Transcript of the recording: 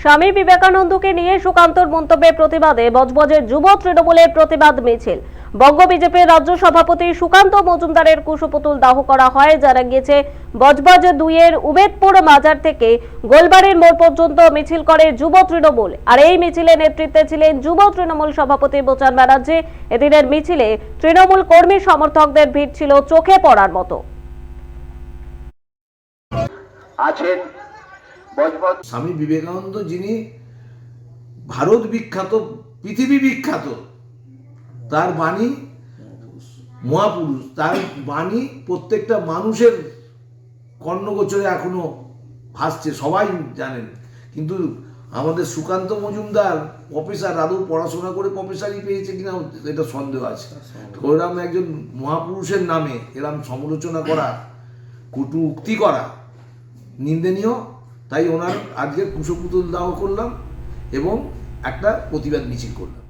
স্বামী বিবেকানন্দকে নিয়ে সুকান্তর মন্তব্যের প্রতিবাদে বজবজের যুব তৃণমূলের প্রতিবাদ মিছিল। বঙ্গ বিজেপির রাজ্য সভাপতি সুকান্ত মজুমদারের কুশপুতুল দাহ করা হয় যারা গিয়েছে বজবজ দুইয়ের উবেদপুর মাজার থেকে গোলবাড়ির মোড় পর্যন্ত মিছিল করে যুব তৃণমূল। আর এই মিছিলে নেতৃত্বে ছিলেন যুব তৃণমূল সভাপতি বোচান ব্যানার্জি। এদিনের মিছিলে তৃণমূল কর্মী সমর্থকদের ভিড় ছিল চোখে পড়ার মতো। আছেন স্বামী বিবেকানন্দ যিনি ভারত বিখ্যাত, পৃথিবী বিখ্যাত, তার বাণী মহাপুরুষ, তার বাণী প্রত্যেকটা মানুষের কর্ণগোচরে এখনও ভাসছে, সবাই জানেন। কিন্তু আমাদের সুকান্ত মজুমদার প্রফেসর আদৌ পড়াশোনা করে প্রফেসরই পেয়েছে কিনা এটা সন্দেহ আছে। ওরকম একজন মহাপুরুষের নামে এরম সমালোচনা করা কুটু উক্তি করা নিন্দনীয়। তাই ওনার আজকে কুশপুতুল দাহ করলাম এবং একটা প্রতিবাদ মিছিল করলাম।